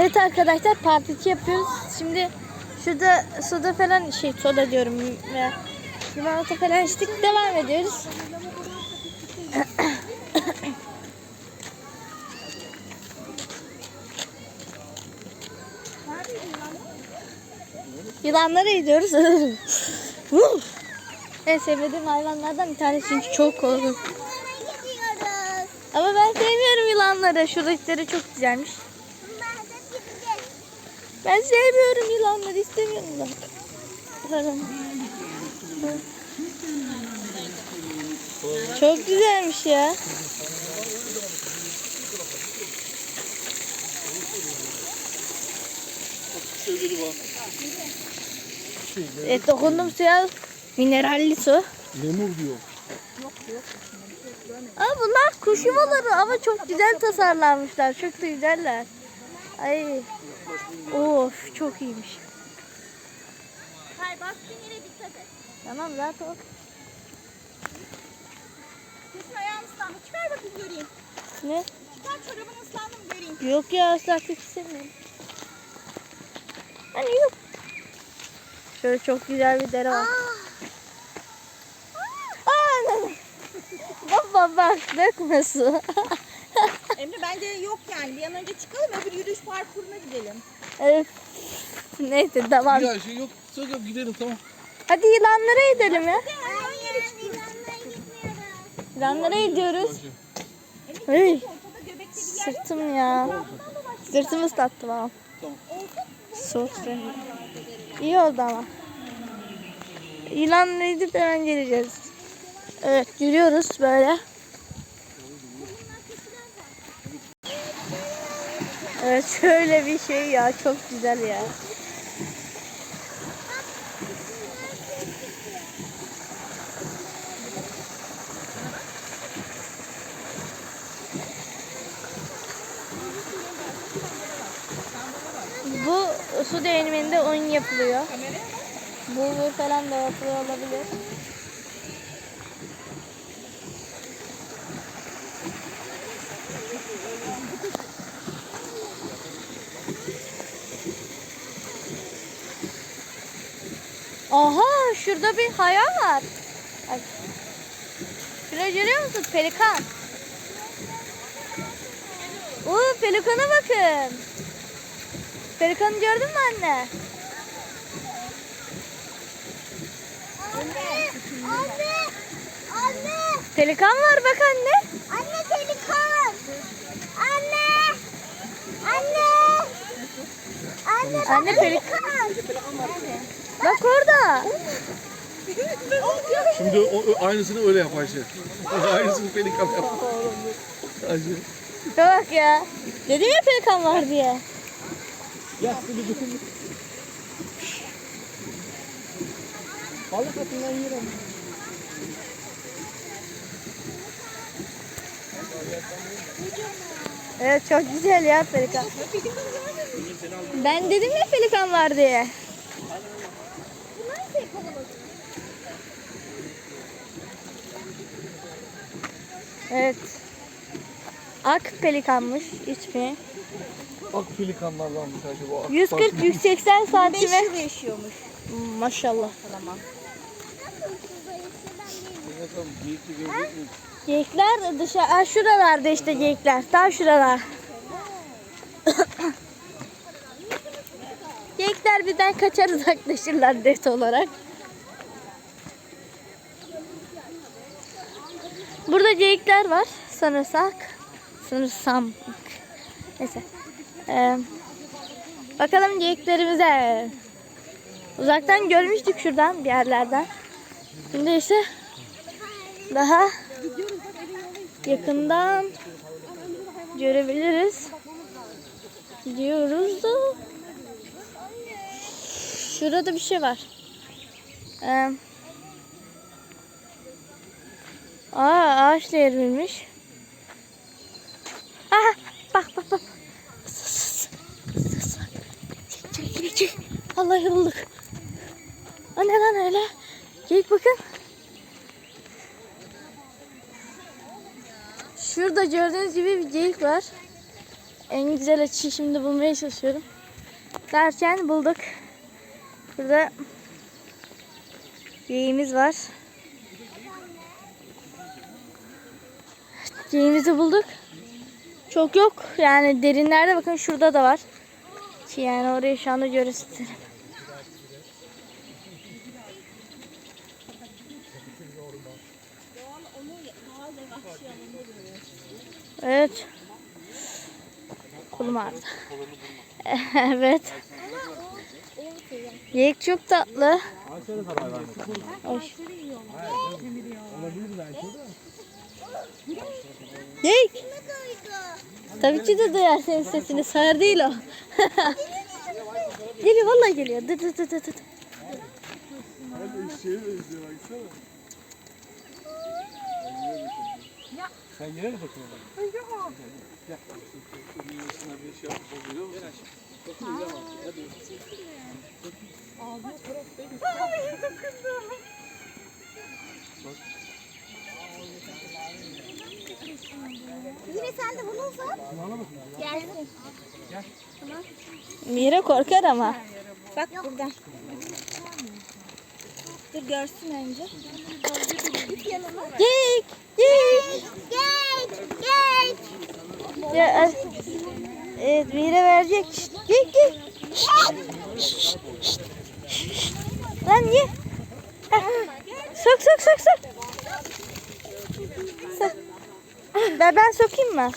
Evet arkadaşlar part 2 yapıyoruz. Şimdi şurada soda falan şey soda diyorum ve limonata falan içtik. Devam ediyoruz. Yılanlara gidiyoruz. En sevmediğim hayvanlardan bir tanesi çünkü çok korkunç. Ama ben sevmiyorum yılanları. Şuradakileri çok güzelmiş. Ben sevmiyorum yılanları istemiyorum. Bakalım. Çok güzelmiş ya. Evet dokundum suya. Mineralli su. Lemur diyor. Aa, bunlar kuş yuvaları ama çok güzel tasarlanmışlar. Çok da güzeller. Ay. Of çok iyiymiş. Hayır bastığın yere dikkat et. Tamam zaten o. Kesin ayağın ıslandı. Çıkar bakayım göreyim. Ne? Çıkar çorabın ıslandı mı göreyim. Yok ya ıslaklık istemiyorum. Hani yok. Şöyle çok güzel bir dere var. Aa, ne? Bak bak bak. Emre bence yok yani. Bir an önce çıkalım öbür yürüyüş parkuruna gidelim. Evet. Neyse tamam. Ya şey yok. Söyle yok gidelim tamam. Hadi yılanlara gidelim ya. Yılanlara gidiyoruz. Hey, sırtım ya. Sırtımı ıslattı bana. Tamam. Soğuk seni. İyi oldu ama. Yılanlara gidip hemen geleceğiz. Evet yürüyoruz böyle. Evet şöyle bir şey ya çok güzel ya. Bu su değirmeninde oyun yapılıyor. Bulgur falan da yapılıyor olabilir. Aha şurada bir hayvan var. Ay. Şurayı görüyor musun? Pelikan. Oo pelikana bakın. Pelikanı gördün mü anne? Anne. Anne. Anne. Pelikan var bak anne. Anne pelikan. Anne. Anne. Anne. Anne pelikan. Bak orada. Şimdi o, o- aynısını öyle yap Ayşe. aynısını pelikan yap. Ayşe. Şuna bak ya. Dedim ya pelikan var diye. Ya seni dokun. Balık atından yiyelim. Evet çok güzel ya pelikan. Ben dedim ya pelikan var diye. Evet. Ak pelikanmış ismi. Bak pelikanlardan bir Ayşe bu. 140 180 5 santimetre. yıl yaşıyormuş. Maşallah. Tamam. Geyikler dışarı, Aa, şuralarda işte geyikler. Tam şuralar. Geyikler birden kaçar uzaklaşırlar net olarak. Burada geyikler var sanırsak. Sanırsam. Neyse. Ee, bakalım geyiklerimize. Uzaktan görmüştük şuradan bir yerlerden. Şimdi işte daha yakından görebiliriz. Diyoruz da şurada bir şey var. Ee, aa ağaç devrilmiş. Aha bak bak bak. Sus, sus, sus. Çek çek çek. Allah yorulduk. O ne lan öyle? Geyik bakın. Şurada gördüğünüz gibi bir geyik var. en güzel açıyı şimdi bulmaya çalışıyorum. Derken bulduk. Burada geyiğimiz var. Geyiğimizi bulduk. Çok yok. Yani derinlerde bakın şurada da var. Ki yani orayı şu anda gösterim. Evet. Kolum ağrıdı. evet. Geyik çok tatlı. Ay. Geyik. Tabii ki de duyar senin sesini. Sağır değil o. geliyor vallahi geliyor. Dı dı dı dı dı. Şeye benziyor baksana. Sen yere mi bakıyorsun? Yok. Gel. Bir şey yapıp oluyor musun? Yine sen de bunu uzat. Gelsin. Mira korkar ama. Bak buradan. Dur görsün önce. Geyik. Geyik. Gel. Gel. Ya, e, evet Mira verecek. Geyik geyik. Lan ye. Sok sok sok. Sok. Ben, ben sokayım mı?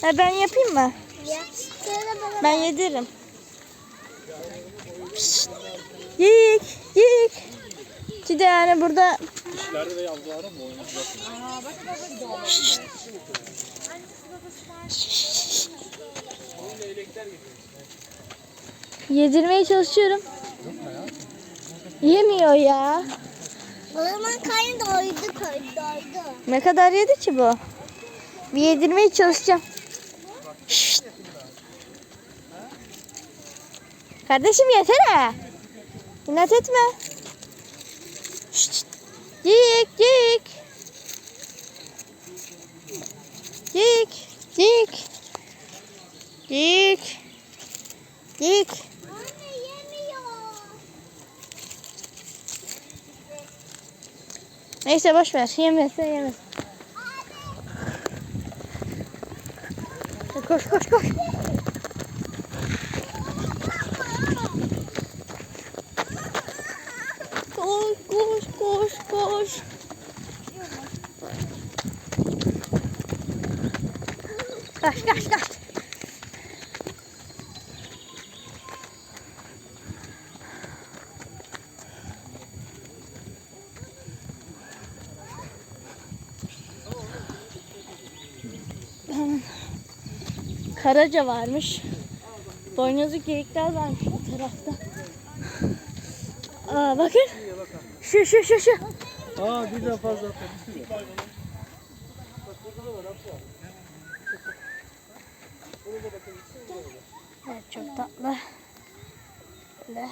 Ha, ben yapayım mı? Ya. Ben yedirim. Pişt. Geyik, geyik. Bir de yani burada yedirmeye çalışıyorum. Yemiyor ya. Zaman karnı doydu doydu. Ne kadar yedi ki bu? Bir yedirmeye çalışacağım. Şşt. Kardeşim yesene. İnat etme. Şşt. Geyik, geyik. Geyik, geyik. Geyik. Geyik. Anne yemiyor. Neyse boş ver. Yemezse yemez. Koş koş koş. Koş koş koş koş. Kaç kaç kaç. Karaca varmış. Boynuzlu geyikler varmış bu tarafta. Aa bakın. Şu şu şu şu. Aa birden fazla. Evet çok tatlı. Böyle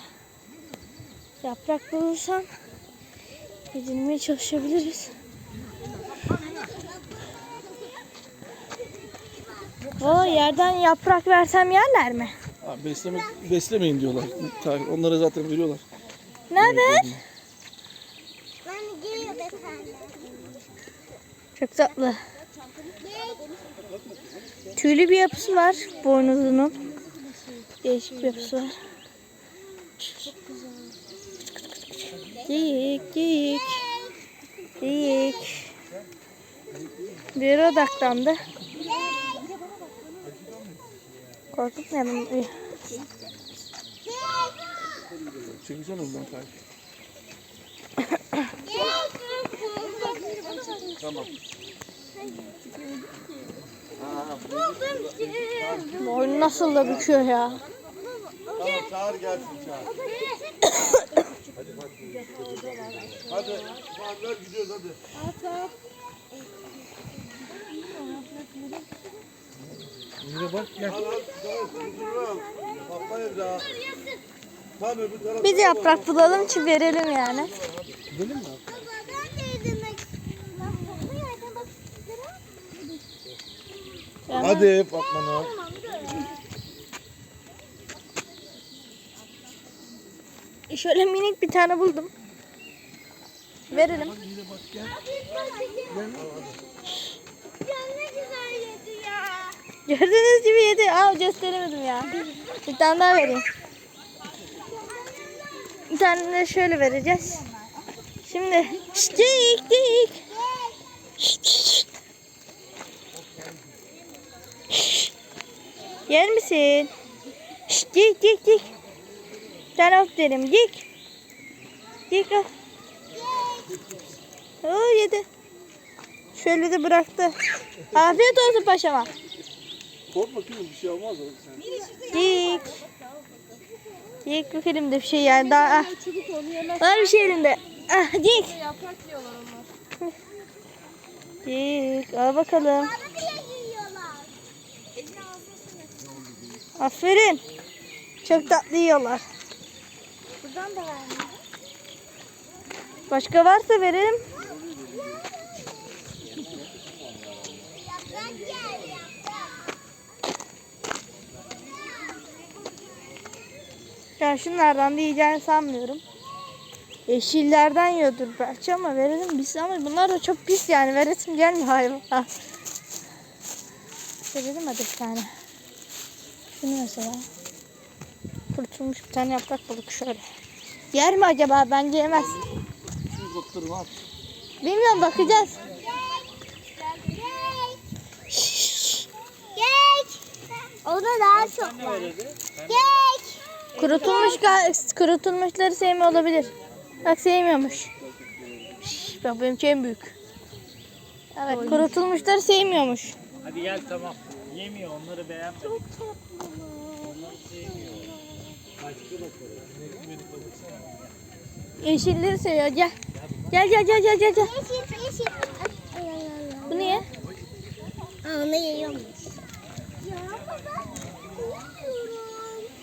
yaprak bulursam yedirmeye çalışabiliriz. O yerden yaprak versem yerler mi? Abi beslemek, beslemeyin diyorlar. Onlara zaten veriyorlar. Ne haber? Çok tatlı. Tüylü bir yapısı var boynuzunun. Değişik bir yapısı var. Geyik, geyik. Geyik. Bir odaklandı. Korkutmayalım. Çekeceksin ondan tarih. Tamam. Boynu nasıl da büküyor ya. Çağır gelsin çağır. Hadi ufaklar gidiyoruz hadi. Yine bak gel. Taraf. Biz yaprak bulalım ki verelim yani. Gidelim mi? De Hadi Fatma Nur. Şöyle minik bir tane buldum. Verelim. Ya ne Gördüğünüz gibi yedi. Aa gösteremedim ya. Bir tane daha vereyim. Bir tane de şöyle vereceğiz. Şimdi şşt dik dik. Yer misin? Şşt dik dik dik. Bir tane hop derim dik. Dik hop. Oo yedi. Şöyle de bıraktı. Afiyet olsun paşama. Korkma kızım bir şey olmaz oğlum sen. Dik. Dik yok elimde bir şey yani daha. Ah. Çubuk. Var bir şey elimde. Ah dik. Yaprak yiyorlar onlar. Dik. Al bakalım. Bana bile yiyorlar. Elini ağzına Aferin. Çok tatlı yiyorlar. Buradan da vermiyor. Başka varsa verelim. Yaprak gel yaprak. Ya şunlardan da yiyeceğini sanmıyorum. Yeşillerden yiyordur belki ama verelim biz ama bunlar da çok pis yani veresim gelmiyor hayvan. Ha. Verelim hadi bir tane. Şunu mesela. Kurtulmuş bir tane yaprak bulduk şöyle. Yer mi acaba? Bence yemez. Bilmiyorum bakacağız. Geç. Ona daha çok var. Geç. Kurutulmuş kurutulmuşları sevmiyor olabilir. Bak sevmiyormuş. Şş, Bak benimki en büyük. Evet kurutulmuşları sevmiyormuş. Hadi gel tamam. Yemiyor onları beğenmedik. Yeşilleri seviyor gel. Gel gel gel gel gel. gel. Yeşil yeşil. Ay, ay, ay, ay. Bu niye? Aa, onu yiyormuş. Ya baba.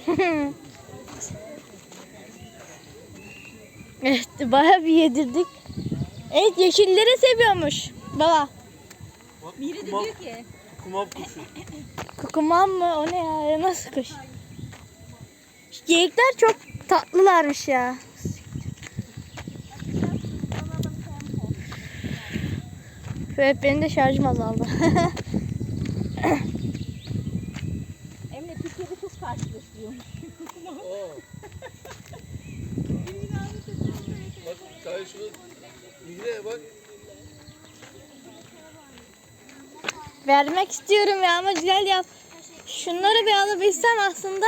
Yemiyorum. evet bayağı bir yedirdik. Evet yeşilleri seviyormuş. Baba. Biri de diyor ki. Kumav kuşu. Kukuman mı? O ne ya? Nasıl kuş? Geyikler çok tatlılarmış ya. Evet benim de şarjım azaldı. Emre Türkiye'de çok karşılaşıyor. Bak sen şunu Mine bak. Vermek istiyorum ya ama güzel yap. Şunları bir alabilsem aslında.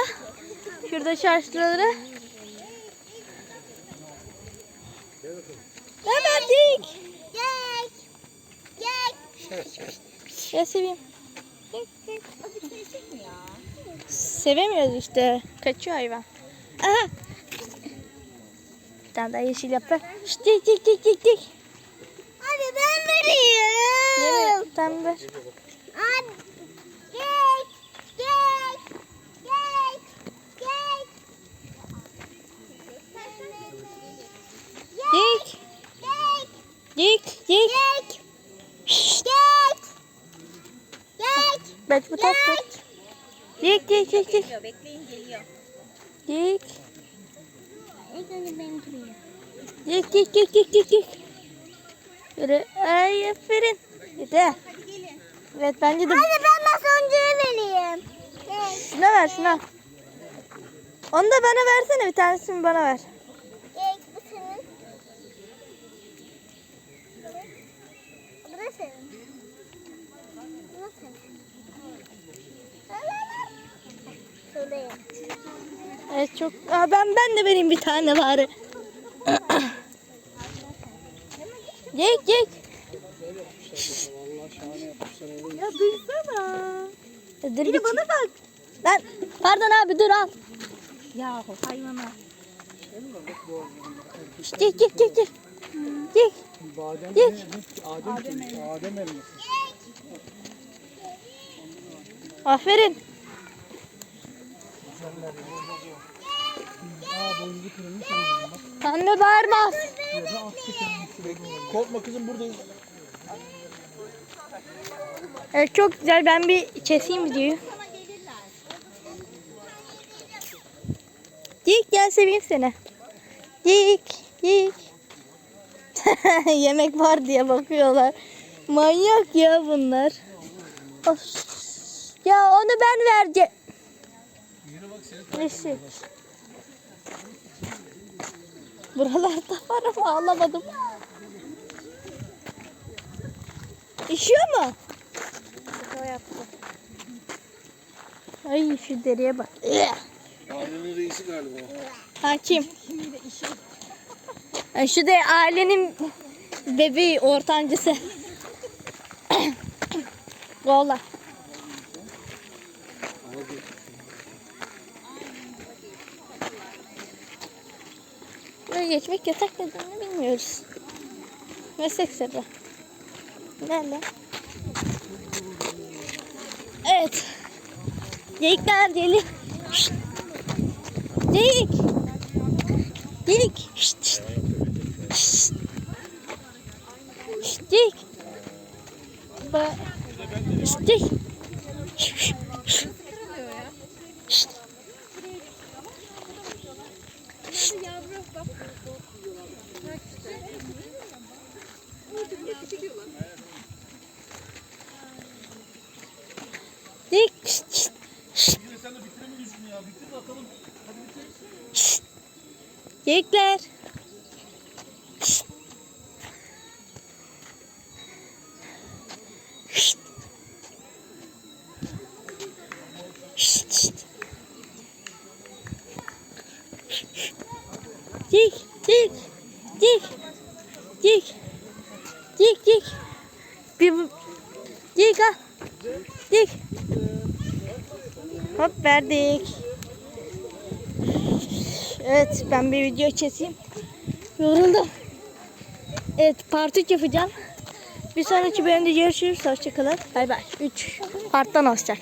Şurada şarjları. Ne verdik? Geç. Geç. Ya seveyim. Sevemiyoruz işte. Kaçıyor hayvan. Aha. Bir tane daha yeşil yaprak. Şşt, dik dik dik dik. Hadi ben vereyim. Bir tane ver. Hadi. Geç. Geç. Geç. Geç. Geç. Dik. Geç. Şşt. Geç. Geç. Bak bu tatlı. Dik dik dik dik. Bekleyin geliyor. Dik. İlk önce benim duruyor. Dik dik dik dik dik dik. Böyle ay aferin. Gelin. Evet bence de Hadi ben de sonuncuyu vereyim. Geç. şuna ver şuna. Onu da bana versene bir tanesini bana ver. Geç bu senin. Bu da senin. Bu da senin. Evet çok. Aa, ben ben de vereyim bir tane bari. Gek gek. Ya duysana. Dur bir bana bak. Lan pardon abi dur al. Ya hayvana. Şşt, Gek gek gek gek. Gek. Badem ne? Adem Adem, Adem elması. Aferin. Anne bağırmaz. Korkma kızım buradayız. Evet çok güzel. Ben bir keseyim gelirler. Dik gel seveyim seni. Dik, dik. Yemek var diye bakıyorlar. Manyak ya bunlar. Of. Ya onu ben vereceğim. Neyse. Buralarda var ama alamadım. İşiyor mu? Ay şu deriye bak. Ailenin reisi galiba. Hakim. Şu da ailenin bebeği, ortancısı. Valla. Buraya geçmek yasak dediğini bilmiyoruz. Meslek sırrı. Nerede? Evet. Geyikler gelin. Şşt. Geyik. Geyik. Şşt, şşt. Şşt. Şşt, geyik. Ba Şşt, geyik. Şşt. Dik. Şşt, şşt, şşt. Sen de bitiremiyorsun ya. Bitir bakalım. Şşt. Geyikler. Şşt. Şşt. Şşt, şşt. Dik, dik, dik, dik, dik, dik. Bir, bu- dik al. Dik. Hop verdik. Evet ben bir video çekeyim. Yoruldum. Evet part 3 yapacağım. Bir sonraki bölümde görüşürüz. Hoşçakalın. Bay bay. 3 parttan olacak.